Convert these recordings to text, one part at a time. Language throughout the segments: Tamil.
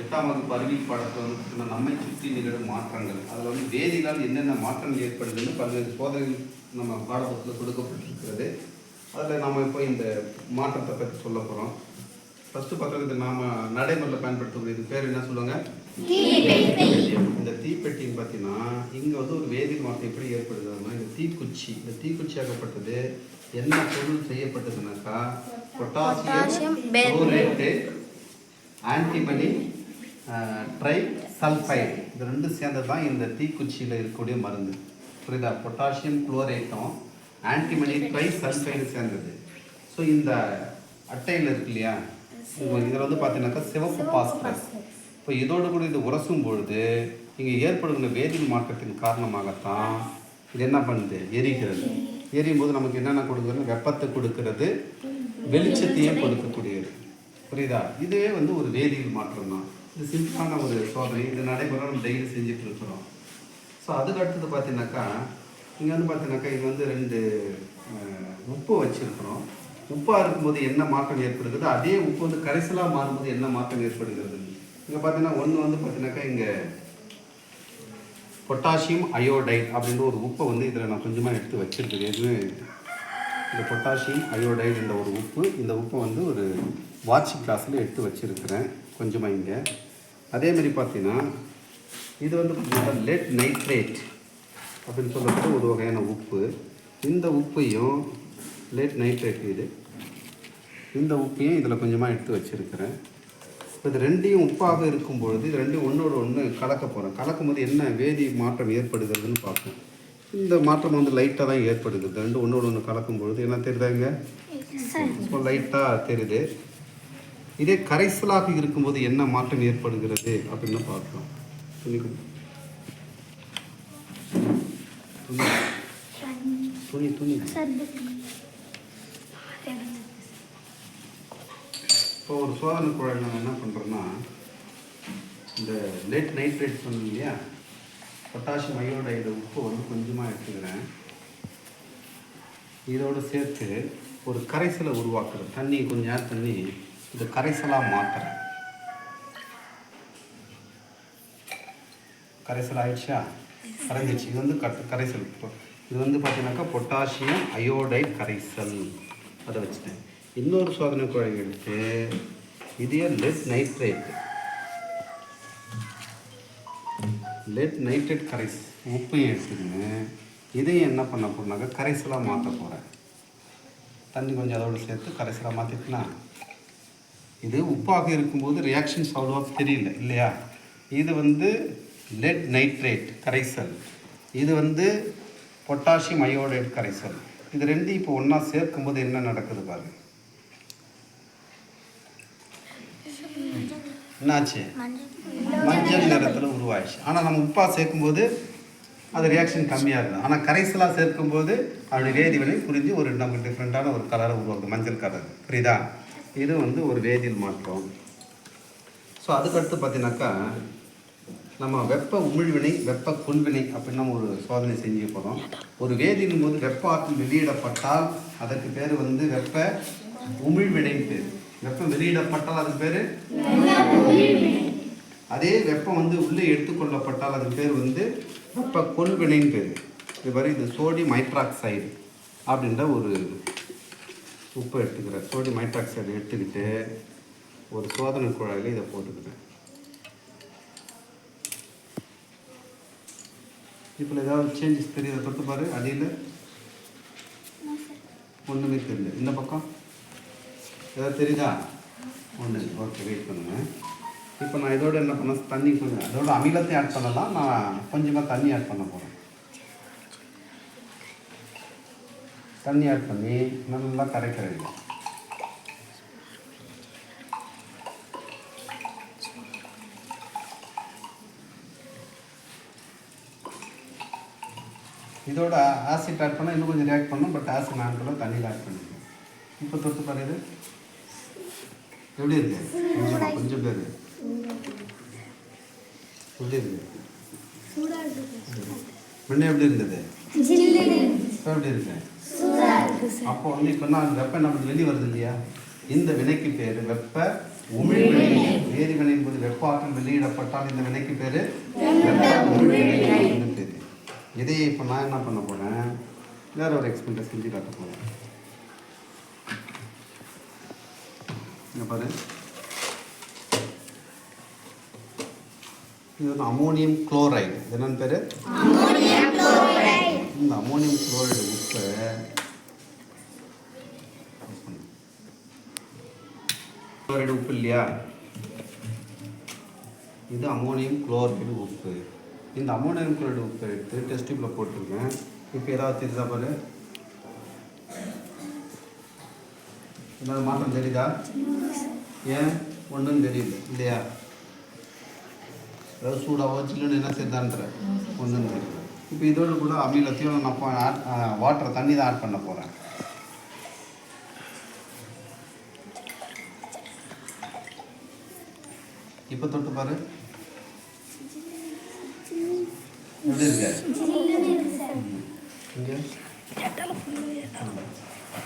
எட்டாம் வகுப்பு அறிவியல் பாடத்தில் வந்து நம்மை சுற்றி நிகழும் மாற்றங்கள். அதில் வந்து வேதியினால் என்னென்ன மாற்றங்கள் ஏற்படுதுன்னு பல்வேறு சோதனைகள் நம்ம பாடப்புத்தகத்தில் கொடுக்கப்பட்டிருக்கிறது. அதில் நாம் இப்போ இந்த மாற்றத்தை பற்றி சொல்ல போகிறோம் ஃபஸ்ட்டு பக்கத்துக்கு நாம் நடைமுறையில் பயன்படுத்தக்கூடிய இது பேர் என்ன சொல்லுவாங்க இந்த தீப்பெட்டின்னு பார்த்தீங்கன்னா இங்கே வந்து ஒரு வேதியியல் மாற்றம் எப்படி ஏற்படுதுன்னா இந்த தீக்குச்சி. இந்த தீக்குச்சி ஆகப்பட்டது என்ன பொருள் செய்யப்பட்டதுனாக்கா? பொட்டாசியம் ஆன்டிமனி ட்ரை சல்ஃபைடு இது ரெண்டும் சேர்ந்தது தான் இந்த தீக்குச்சியில் இருக்கக்கூடிய மருந்து. புரியுதா? பொட்டாசியம் குளோரேட்டும் ஆன்டிமனி ட்ரை சல்ஃபைடு சேர்ந்தது. ஸோ இந்த அட்டையில் இருக்கு இல்லையா? இதில் வந்து பார்த்தீங்கன்னாக்கா சிவப்பு பாஸ்பரஸ். இப்போ இதோடு கூட இது உரசும் பொழுது இங்கே ஏற்படுகின்ற வேதியியல் மாற்றத்தின் காரணமாகத்தான் இது என்ன பண்ணுது? எரிகிறது. எரியும் போது நமக்கு என்னென்ன கொடுக்குறது வெப்பத்தை கொடுக்கிறது வெளிச்சத்தையும் கொடுக்கக்கூடியது. புரியுதா? இதுவே வந்து ஒரு வேதியியல் மாற்றம் தான் இது சிம்பிளான ஒரு சோதனை. இது நடைமுறை நம்ம டெய்லி செஞ்சுட்டு இருக்கிறோம். ஸோ அதுக்கு அடுத்தது பார்த்தீங்கன்னாக்கா இங்கே வந்து பார்த்தீங்கன்னாக்கா இது வந்து ரெண்டு உப்பு வச்சுருக்கிறோம். உப்பாக இருக்கும்போது என்ன மாற்றம் ஏற்படுகிறது? அதே உப்பு வந்து கரைசலாக மாறும்போது என்ன மாற்றம் ஏற்படுகிறது? இங்கே பார்த்தீங்கன்னா ஒன்று வந்து பார்த்தீங்கன்னாக்கா இங்கே பொட்டாசியம் அயோடைட் அப்படின்ற ஒரு உப்பை வந்து இதில் நான் கொஞ்சமாக எடுத்து வச்சிருக்கேன் எதுவுமே இந்த பொட்டாசியம் அயோடைட் என்ற ஒரு உப்பு. இந்த உப்பை வந்து ஒரு வாட்சிங் கிளாஸில் எடுத்து வச்சிருக்கிறேன். கொஞ்சமாக இங்கே அதேமாதிரி பார்த்தீங்கன்னா இது வந்து லெட் நைட்ரேட் அப்படின்னு சொல்லக்கூடிய ஒரு வகையான உப்பு. இந்த உப்பையும் லெட் நைட்ரேட் இது. இந்த உப்பையும் இதில் கொஞ்சமாக எடுத்து வச்சிருக்கிறேன். இப்போ இது ரெண்டையும் உப்பாக இருக்கும் பொழுது இது ரெண்டையும் ஒன்றோட ஒன்று கலக்க போகிறேன் கலக்கும் போது என்ன வேதி மாற்றம் ஏற்படுகிறதுன்னு பார்ப்போம். இந்த மாற்றம் வந்து லைட்டாக தான் ஏற்படுகிறது ரெண்டு ஒன்றோட ஒன்று கலக்கும் பொழுது என்ன தெரியுதாங்க ஸோ லைட்டாக தெரியுது. இதே கரைசலாக இருக்கும்போது என்ன மாற்றம் ஏற்படுகிறது அப்படின்னு பார்க்கலாம். துணி. துணி துணி. இப்போ ஒரு சோதனை குழாயில் நம்ம என்ன பண்ணுறோன்னா இந்த லெட் நைட்ரேட் சொன்னோம் இல்லையா? பொட்டாசியம் அயோடைடு உப்பு வந்து கொஞ்சமாக எடுத்துக்கிறேன். இதோடு சேர்த்து ஒரு கரைசலை உருவாக்குறேன். தண்ணி கொஞ்சம் நேரம் தண்ணி இது கரைசலாக மாற்றுறேன் கரைசல் ஆயிடுச்சா? கரைஞ்சிச்சு இது வந்து கட் கரைசல். இது வந்து பார்த்தீங்கன்னாக்கா பொட்டாசியம் அயோடைட் கரைசல். அதை வச்சுட்டேன். இன்னொரு சோதனை குழாய் எடுத்து இதே லெட் நைட்ரேட் லெட் நைட்ரேட் கரைஸ் உப்பையும் எடுத்துக்கின்னு இதையும் என்ன பண்ண போகிறனாக்கா கரைசலாக மாற்ற போகிறேன் தண்ணி கொஞ்சம் அதோடு சேர்த்து கரைசலாக மாற்றிட்டுனா இது உப்பாக இருக்கும்போது ரியாக்ஷன்ஸ் அவ்வளோவா தெரியல இல்லையா? இது வந்து லெட் நைட்ரேட் கரைசல். இது வந்து பொட்டாசியம் அயோடைட் கரைசல். இது ரெண்டும் இப்போ ஒன்றா சேர்க்கும்போது என்ன நடக்குது பாருங்க. என்னாச்சு? மஞ்சள் நிறத்தில் உருவாயிடுச்சு. ஆனால் நம்ம உப்பாக சேர்க்கும்போது அது ரியாக்ஷன் கம்மியாக இருக்கும் ஆனால் கரைசலாக சேர்க்கும்போது அப்படி வேதிவினை புரிஞ்சு ஒரு நமக்கு டிஃப்ரெண்ட்டான ஒரு கலரை உருவாக்குது மஞ்சள் கலர் புரியுதா? இது வந்து ஒரு வேதியியல் மாற்றம். ஸோ அதுக்கடுத்து பார்த்தீங்கன்னாக்கா நம்ம வெப்ப உமிழ்வினை வெப்ப கொள்வினை அப்படின்னு நம்ம ஒரு சோதனை செஞ்சு போகிறோம் ஒரு வேதியின் போது வெப்ப ஆற்றல் வெளியிடப்பட்டால் அதற்கு பேர் வந்து வெப்ப உமிழ்வினைன்னு பேர். வெப்பம் வெளியிடப்பட்டால் அதுக்கு பேர்? அதே வெப்பம் வந்து உள்ளே எடுத்துக்கொள்ளப்பட்டால் அதுக்கு பேர் வந்து வெப்ப கொள்வினைன்னு பேர். இது மாதிரி இது சோடியம் ஹைட்ராக்சைடு அப்படின்ற ஒரு உப்பு எடுத்துக்கிறேன். சோடியம் ஹைட்ராக்சைடு எடுத்துக்கிட்டு ஒரு சோதனை குழாயில் இதை போட்டுக்கிறேன் இப்போ ஏதாவது சேஞ்சஸ் தெரியுதை தொட்டு பாரு. அடியில்? ஒன்றுமே தெரியல. இந்த பக்கம்? ஏதாவது தெரியுதா? ஒன்று ஓகே வெயிட் பண்ணுங்கள் இப்போ நான் இதோட என்ன பண்ண தண்ணி கொஞ்சம் அதோட அமிலத்தை ஆட் பண்ணலாம். நான் கொஞ்சமாக தண்ணி ஆட் பண்ண போகிறேன் தண்ணி ஆட் பண்ணி நல்லா கரைக்கிறேன். இதை. இதோட ஆசிட் ஆட் பண்ணால் இன்னும் கொஞ்சம் ரியாக்ட் பண்ணும் பட் ஆசிட் நான் கூட தண்ணியில் ஆட் பண்ணிருக்கேன் இப்போ தொட்டு பாரு இது. எப்படி இருக்கு? கொஞ்சம் கொஞ்சம் பேர். எப்படி இருக்கு? முன்ன எப்படி இருந்தது? இப்போ எப்படி இருக்கு? அப்போ வந்து இப்போ நான் வெப்பம் நம்ம வெளியே வருது இல்லையா? இந்த வினைக்கு பேர் வெப்ப உமிழ்வினை. வேதிவினை என்பது வெப்ப ஆற்றல் வெளியிடப்பட்டால் இந்த வினைக்கு பேரு வெப்ப உமிழ்வினை பேரு. இதையே இப்போ நான் என்ன பண்ண போறேன்? வேற ஒரு எக்ஸ்பெரிமெண்ட்டை செஞ்சு காட்ட போறேன். இங்க பாரு. இது வந்து அமோனியம் குளோரைடு என்னன்னு பேரு? இந்த அமோனியம் குளோரைடு உப்பை குளோரைடு உப்பு இல்லையா? இது அமோனியம் குளோரைடு உப்பு. இந்த அமோனியம் குளோரைடு உப்பு எடுத்து டெஸ்ட் டியூப்பில் போட்டிருக்கேன். இப்போ ஏதாவது தெரியுதா பாரு? ஏதாவது மாற்றம் தெரியுதா? ஏன்? ஒன்றும் தெரியல. இல்லையா? ஏதாவது சூடாவோ சில்லுன்னு என்ன செய்தான்ற ஒன்றும் தெரியல. இப்போ இதோட கூட அமிலத்தையும் நான் ஆட் வாட்டர் தண்ணி தான் ஆட் பண்ண போகிறேன் இப்போ தொட்டு பாரு. எப்படி இருக்க?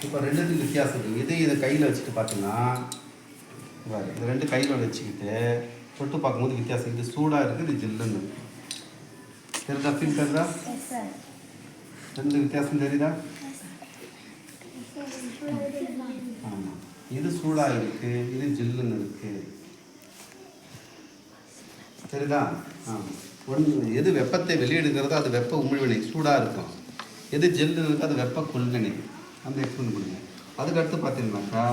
இப்போ ரெண்டுத்துக்கு வித்தியாசம் இருக்குது இதை இதை கையில் வச்சுட்டு பார்த்தீங்கன்னா பாரு இது ரெண்டு கையில் வச்சுக்கிட்டு தொட்டு பார்க்கும்போது வித்தியாசம். இது சூடாக இருக்குது இது ஜில்லுன்னு இருக்கு. தெரியுதா ஃபீல் தெரியுதா? ரெண்டு வித்தியாசம் தெரியுதா? ஆமாம் இது சூடாக இருக்குது இது ஜில்லுன்னு இருக்குது சரிதா? ஒன்று எது வெப்பத்தை வெளியிடுகிறதோ அது வெப்ப உமிழ்வினை சூடாக இருக்கும். எது ஜெல்லுன்னு இருக்கோ அது வெப்ப கொள்வினை அந்த எக்ஸ்பிளைன் பண்ணுங்கள் அதுக்கடுத்து பார்த்தீங்கன்னாக்கா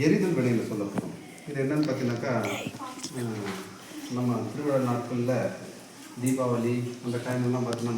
எரிதல் வினையில் சொல்ல போகிறோம் இது என்னன்னு பார்த்தீங்கன்னாக்கா நம்ம திருவிழா நாட்களில் தீபாவளி அந்த டைம்லாம் பார்த்தீங்கன்னா